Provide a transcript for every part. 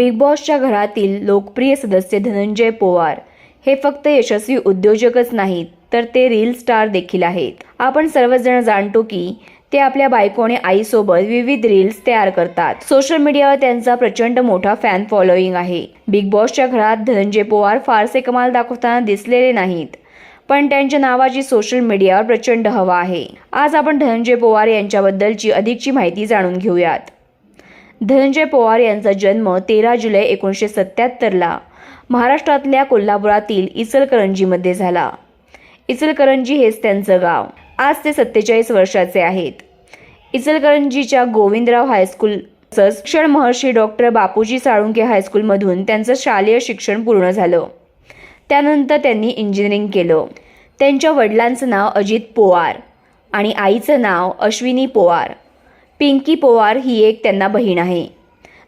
Big बॉसच्या घरातील लोकप्रिय सदस्य धनंजय पोवार. हे फक्त यशस्वी उद्योजकच नाहीत तर ते रील स्टार देखील आहेत. आपण सर्वजण जाणतो की ते आपल्या बायको आणि आईसोबत विविध रील्स तयार करतात. सोशल मीडियावर त्यांचा प्रचंड मोठा फॅन फॉलोईंग आहे. बिग बॉसच्या घरात धनंजय पोवार फारसे कमाल दाखवताना दिसलेले नाहीत पण त्यांच्या नावाची सोशल मीडियावर प्रचंड हवा आहे. आज आपण धनंजय पोवार यांच्याबद्दलची अधिकची माहिती जाणून घेऊयात. धनंजय पवार यांचा जन्म तेरा जुलै एकोणीसशे सत्याहत्तरला महाराष्ट्रातल्या कोल्हापुरातील इचलकरंजीमध्ये झाला. इचलकरंजी हेच त्यांचं गाव. आज ते सत्तेचाळीस वर्षाचे आहेत. इचलकरंजीच्या गोविंदराव हायस्कूल शिक्षण महर्षी डॉक्टर बापूजी साळुंके हायस्कूलमधून त्यांचं शालेय शिक्षण पूर्ण झालं. त्यानंतर त्यांनी इंजिनिअरिंग केलं. त्यांच्या वडिलांचं नाव अजित पोवार आणि आईचं नाव अश्विनी पोवार. पिंकी पोवार ही एक त्यांना बहीण आहे.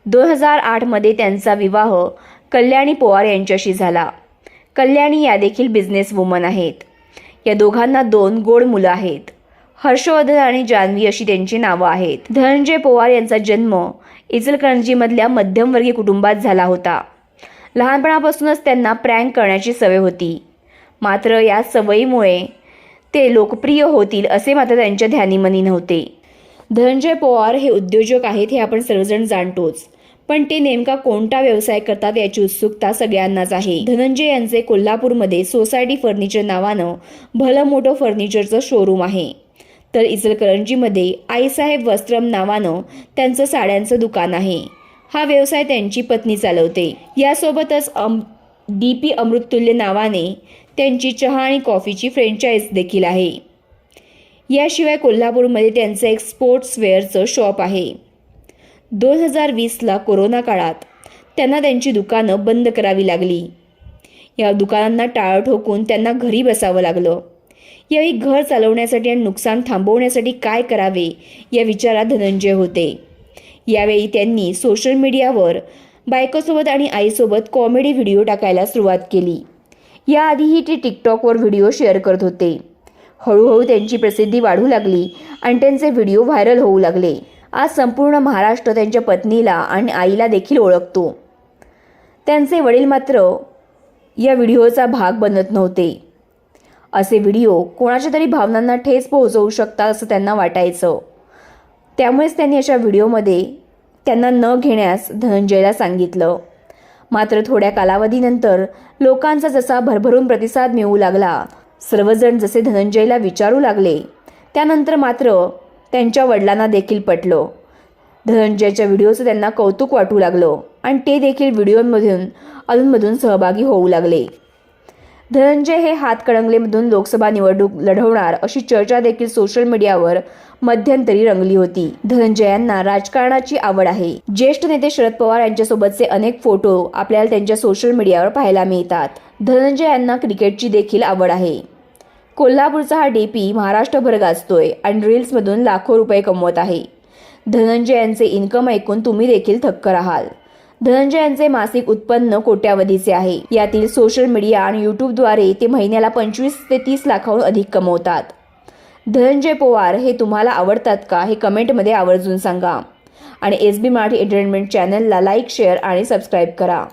दोन हजार आठमध्ये त्यांचा विवाह कल्याणी पोवार यांच्याशी झाला. कल्याणी या देखील बिझनेस वुमन आहेत. या दोघांना दोन गोड मुलं आहेत. हर्षवर्धन आणि जान्हवी अशी त्यांची नावं आहेत. धनंजय पोवार यांचा जन्म इचलकरंजीमधल्या मध्यमवर्गीय कुटुंबात झाला होता. लहानपणापासूनच त्यांना प्रँक करण्याची सवय होती. मात्र या सवयीमुळे ते लोकप्रिय होतील असे मात्र त्यांच्या ध्यानीमनी नव्हते. धनंजय पवार हे उद्योजक आहेत हे आपण सर्वजण जाणतोच. पण ते नेमका कोणता व्यवसाय करतात याची उत्सुकता सगळ्यांनाच आहे. धनंजय यांचे कोल्हापूरमध्ये सोसायटी फर्निचर नावानं भलं मोठं फर्निचरचं शोरूम आहे. तर इचलकरंजीमध्ये आईसाहेब वस्त्रम नावानं त्यांचं साड्यांचं दुकान आहे. हा व्यवसाय त्यांची पत्नी चालवते. यासोबतच अम डी पी अमृततुल्य नावाने त्यांची चहा आणि कॉफीची फ्रँचाईज देखील आहे. याशिवाय कोल्हापूरमध्ये त्यांचं एक स्पोर्ट्सवेअरचं शॉप आहे. दोन हजार वीसला कोरोना काळात त्यांना त्यांची दुकानं बंद करावी लागली. या दुकानांना टाळं ठोकून त्यांना घरी बसावं लागलं. यावेळी घर चालवण्यासाठी आणि नुकसान थांबवण्यासाठी काय करावे या विचारात धनंजय होते. यावेळी त्यांनी सोशल मीडियावर बायकोसोबत आणि आईसोबत कॉमेडी व्हिडिओ टाकायला सुरुवात केली. याआधीही ते टिकटॉकवर व्हिडिओ शेअर करत होते. हळूहळू त्यांची प्रसिद्धी वाढू लागली आणि त्यांचे व्हिडिओ व्हायरल होऊ लागले. आज संपूर्ण महाराष्ट्र त्यांच्या पत्नीला आणि आईला देखील ओळखतो. त्यांचे वडील मात्र या व्हिडिओचा भाग बनत नव्हते. असे व्हिडिओ कोणाच्या तरी भावनांना ठेच पोहोचवू शकतात असं त्यांना वाटायचं. त्यामुळेच त्यांनी अशा व्हिडिओमध्ये त्यांना न घेण्यास धनंजयला सांगितलं. मात्र थोड्या कालावधीनंतर लोकांचा जसा भरभरून प्रतिसाद मिळू लागला सर्वजण जसे धनंजयला विचारू लागले त्यानंतर मात्र त्यांच्या वडिलांना देखील पटलं. धनंजयच्या व्हिडिओचं त्यांना कौतुक वाटू लागलं आणि ते देखील व्हिडिओमधून अधूनमधून सहभागी होऊ लागले. धनंजय हे हातकणंगलेमधून लोकसभा निवडणूक लढवणार अशी चर्चा देखील सोशल मीडियावर मध्यंतरी रंगली होती. धनंजय यांना राजकारणाची आवड आहे. ज्येष्ठ नेते शरद पवार यांच्यासोबतचे अनेक फोटो आपल्याला त्यांच्या सोशल मीडियावर पाहायला मिळतात. धनंजय यांना क्रिकेटची देखील आवड आहे. कोल्हापूरचा हा डी पी महाराष्ट्रभर गाजतोय आणि रील्समधून लाखो रुपये कमवत आहे. धनंजय यांचे इन्कम ऐकून तुम्ही देखील थक्क राहाल. धनंजय यांचे मासिक उत्पन्न कोट्यावधीचे आहे. यातील सोशल मीडिया आणि यूट्यूबद्वारे ते महिन्याला पंचवीस ते तीस लाखाहून अधिक कमवतात. धनंजय पोवार हे तुम्हाला आवडतात का? हे कमेंटमध्ये आवर्जून सांगा. आणि एस बी मराठी एंटरटेनमेंट चॅनलला लाईक शेअर आणि सबस्क्राईब करा.